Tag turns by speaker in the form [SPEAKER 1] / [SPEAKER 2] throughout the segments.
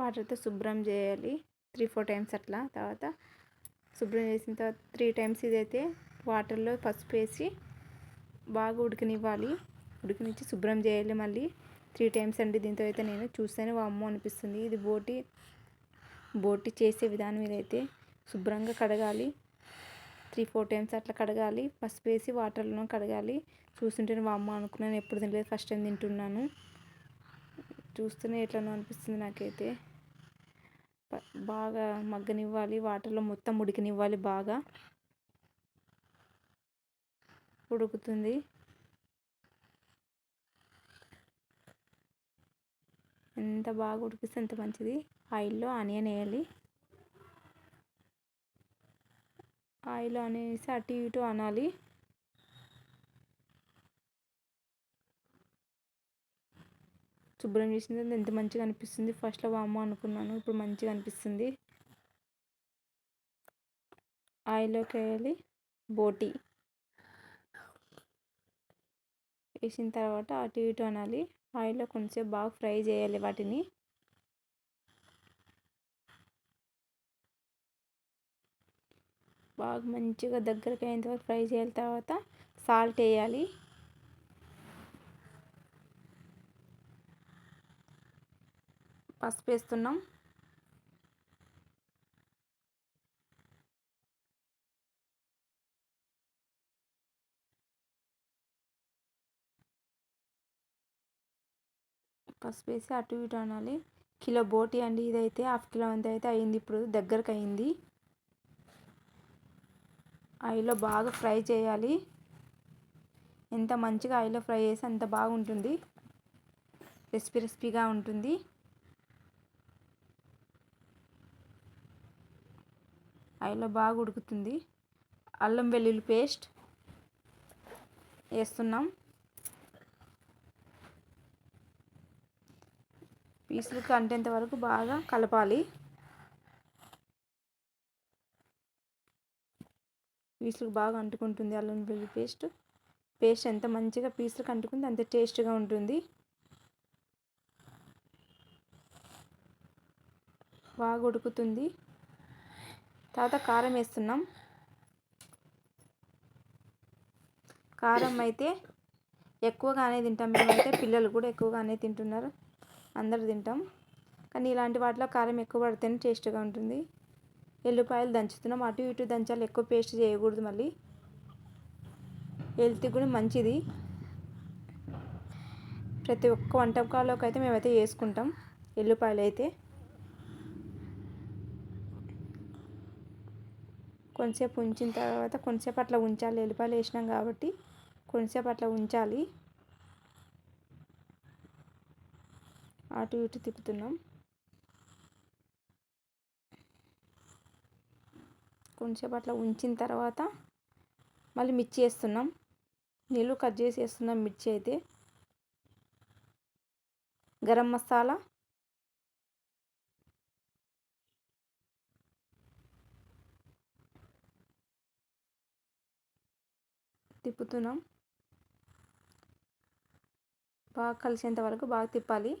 [SPEAKER 1] వాటర్తో శుభ్రం చేయాలి. త్రీ ఫోర్ టైమ్స్ అట్లా. తర్వాత శుభ్రం చేసిన తర్వాత త్రీ టైమ్స్ ఇదైతే వాటర్లో పసుపు వేసి బాగా ఉడికనివ్వాలి. ఉడికినిచ్చి శుభ్రం చేయాలి మళ్ళీ. త్రీ టైమ్స్ అండి దీంతో అయితే నేను చూస్తేనే వామ్మ అనిపిస్తుంది. ఇది బోటి బోటి చేసే విధానం ఇదైతే శుభ్రంగా కడగాలి. త్రీ ఫోర్ టైమ్స్ అట్లా కడగాలి. పసుపు వేసి వాటర్లో కడగాలి. చూస్తుంటేనే వామ్మ అనుకున్నాను. ఎప్పుడు తినలేదు. ఫస్ట్ టైం తింటున్నాను. చూస్తూనే ఎట్లనో అనిపిస్తుంది నాకైతే. బాగా మగ్గనివ్వాలి వాటర్లో మొత్తం ఉడికనివ్వాలి బాగా. ఉడుకుతుంది. ఎంత బాగా ఉడికిస్తే అంత మంచిది. ఆయిల్లో ఆనియన్ వేయాలి. ఆయిల్ ఆనియన్ వేసి అటు ఇటు అనాలి శుభ్రం చేసిన ఎంత మంచిగా అనిపిస్తుంది? ఫస్ట్లో వామ్మ అనుకున్నాను. ఇప్పుడు మంచిగా అనిపిస్తుంది. ఆయిల్లోకి వేయాలి. బోటి వేసిన తర్వాత అటు ఇటు అనాలి. ఆయిల్లో కొంచెం బాగా ఫ్రై చేయాలి వాటిని. బాగా మంచిగా దగ్గరికి అయిన తర్వాత ఫ్రై చేయాలి. తర్వాత సాల్ట్ వేయాలి. పసుపు వేస్తున్నాం పసుపు వేసి అటు ఇటు అనాలి. కిలో బోటి అండి ఇదైతే హాఫ్ కిలో అంత అయితే అయింది ఇప్పుడు దగ్గరకు అయింది ఆయిల్లో బాగా ఫ్రై చేయాలి. ఎంత మంచిగా ఆయిల్లో ఫ్రై చేస్తే అంత బాగుంటుంది. రెసిపీ రెసిపీగా ఉంటుంది. ఆయిల్లో బాగా ఉడుకుతుంది. అల్లం వెల్లుల్లి పేస్ట్ వేస్తున్నాం. పీసులు కంటేంత వరకు బాగా కలపాలి. పీసులకు బాగా అంటుకుంటుంది అల్లం వెల్లుల్లి పేస్ట్. పేస్ట్ ఎంత మంచిగా పీసులకు అంటుకుంది అంత టేస్ట్గా ఉంటుంది. బాగా ఉడుకుతుంది. తర్వాత కారం వేస్తున్నాం. కారం అయితే ఎక్కువగానే తింటాం. మేమైతే పిల్లలు కూడా ఎక్కువగానే తింటున్నారు. అందరు తింటాం. కానీ ఇలాంటి వాటిలో కారం ఎక్కువ పడితేనే టేస్ట్గా ఉంటుంది. ఎల్లిపాయలు దంచుతున్నాం. అటు ఇటు దంచాలి. ఎక్కువ పేస్ట్ చేయకూడదు మళ్ళీ. హెల్త్కి కూడా మంచిది. ప్రతి ఒక్క వంటకాల్లోకి అయితే మేమైతే వేసుకుంటాం. ఎల్లిపాయలు అయితే కొంచెంసేపు ఉంచిన తర్వాత కొంచెంసేపు అట్లా ఉంచాలి. ఎల్లిపాయలు వేసినాం కాబట్టి కొంచెంసేపు అట్లా ఉంచాలి. అటు ఇటు తిప్పుతున్నాం. కొంచెంసేపు అట్లా ఉంచిన తర్వాత మళ్ళీ మిర్చి వేస్తున్నాం. నీళ్ళు కట్ చేసి వేస్తున్నాం మిర్చి అయితే. గరం మసాలా తిప్పుతున్నాం. బాగా కలిసేంత వరకు బాగా తిప్పాలి.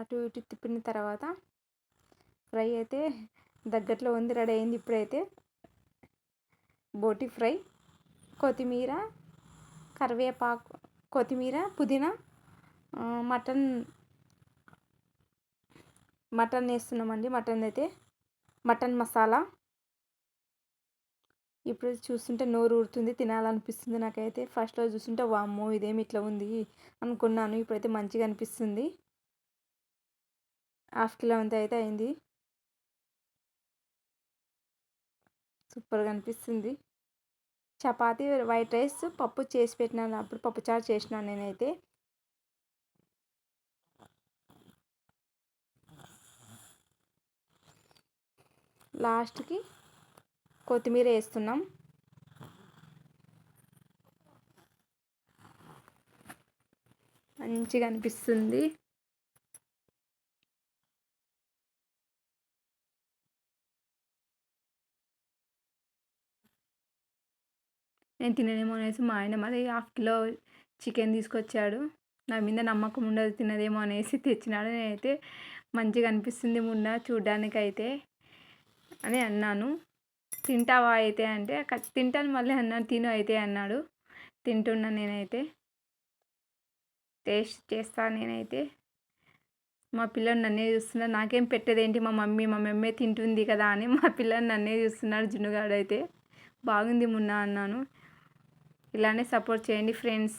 [SPEAKER 1] అటు ఇటు తిప్పిన తర్వాత ఫ్రై అయితే దగ్గరలో ఉంది రెడీ అయింది ఇప్పుడైతే. బోటి ఫ్రై కొత్తిమీర కరివేపాకు కొత్తిమీర పుదీనా మటన్ మటన్ వేస్తున్నామండి. మటన్ అయితే మటన్ మసాలా. ఇప్పుడు చూస్తుంటే నోరు ఊరుతుంది తినాలనిపిస్తుంది నాకైతే. ఫస్ట్లో చూస్తుంటే వామ్మో ఇదేమి ఇట్లా ఉంది అనుకున్నాను. ఇప్పుడైతే మంచిగా అనిపిస్తుంది. హాఫ్ కిలో అంత అయితే అయింది. సూపర్గా అనిపిస్తుంది. చపాతి వైట్ రైస్ పప్పు చేసి పెట్టినాను. అప్పుడు పప్పుచారు చేసినాను నేనైతే. లాస్ట్కి కొత్తిమీర వేస్తున్నాం. మంచిగా అనిపిస్తుంది. నేను తిననేమో అనేసి మా ఆయన మరి హాఫ్ కిలో చికెన్ తీసుకొచ్చాడు. నా మీద నమ్మకం ఉండదు తినదేమో అనేసి తెచ్చినాడు. నేనైతే మంచిగా అనిపిస్తుంది మున్న చూడ్డానికైతే. అని అన్నాను. తింటావా అయితే అంటే తింటాను మళ్ళీ అన్నాను తిను అయితే అన్నాడు. తింటున్నా నేనైతే. టేస్ట్ చేస్తాను నేనైతే. మా పిల్లలు నన్నే చూస్తున్నారు. నాకేం పెట్టేదేంటి మా మమ్మీ? మా మమ్మీ తింటుంది కదా అని మా పిల్లలు నన్నే చూస్తున్నాడు జున్నుగాడు అయితే బాగుంది మున్నా అన్నాను. ఇలానే సపోర్ట్ చేయండి ఫ్రెండ్స్.